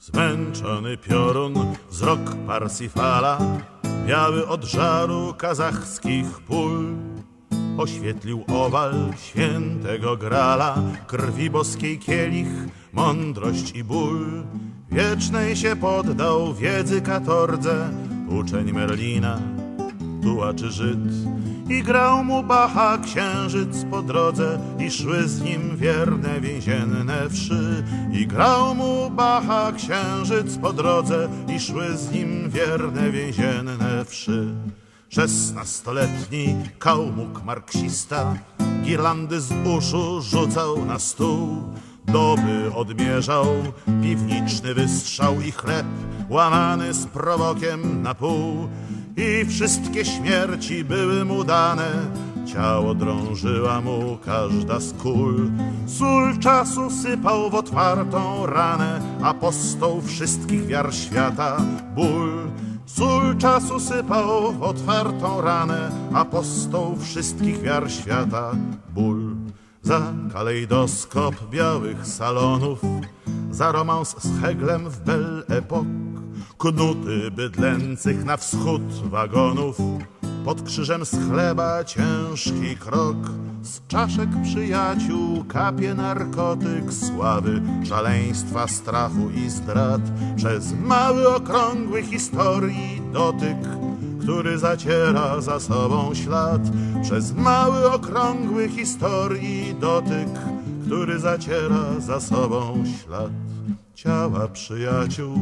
Zmęczony piorun, wzrok Parsifala, biały od żaru kazachskich pól, oświetlił owal świętego grala, krwi boskiej kielich, mądrość i ból. Wiecznej się poddał wiedzy katordze, uczeń Merlina, tułaczy Żyd. I grał mu Bacha księżyc po drodze i szły z nim wierne więzienne wszy. I grał mu Bacha księżyc po drodze i szły z nim wierne więzienne wszy. Szesnastoletni kałmuk marksista girlandy z uszu rzucał na stół. Doby odmierzał piwniczny wystrzał i chleb łamany z prowokiem na pół. I wszystkie śmierci były mu dane, ciało drążyła mu każda z kul. Sól czasu sypał w otwartą ranę, apostoł wszystkich wiar świata ból. Sól czasu sypał w otwartą ranę, apostoł wszystkich wiar świata ból. Za kalejdoskop białych salonów, za romans z Heglem w Belle Epoque, knuty bydlęcych na wschód wagonów, pod krzyżem z chleba ciężki krok, z czaszek przyjaciół kapie narkotyk sławy, szaleństwa, strachu i zdrad, przez mały okrągły historii dotyk który zaciera za sobą ślad przez mały okrągły historii dotyk, który zaciera za sobą ślad ciała przyjaciół,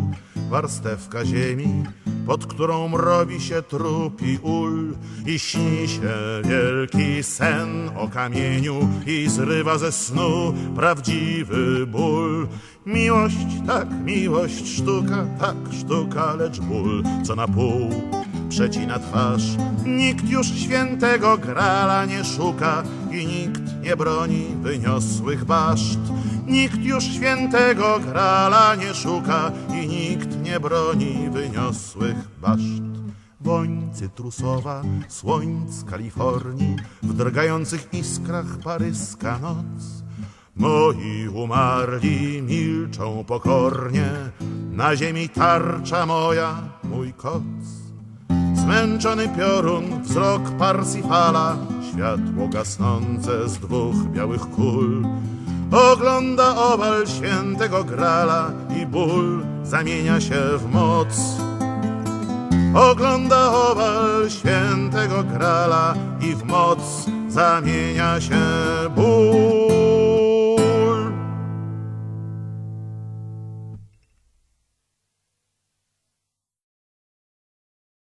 warstewka ziemi, pod którą mrowi się trupi ul i śni się wielki sen o kamieniu i zrywa ze snu prawdziwy ból. Miłość, tak, miłość, sztuka, tak, sztuka, lecz ból, co na pół przecina twarz. Nikt już świętego grala nie szuka i nikt nie broni wyniosłych baszt. Nikt już świętego grala nie szuka i nikt nie broni wyniosłych baszt. Woń cytrusowa, słońc Kalifornii, w drgających iskrach paryska noc. Moi umarli milczą pokornie, na ziemi tarcza moja, mój koc. Zmęczony piorun, wzrok Parsifala, światło gasnące z dwóch białych kul. Ogląda owal świętego grala i ból zamienia się w moc. Ogląda owal świętego grala i w moc zamienia się ból.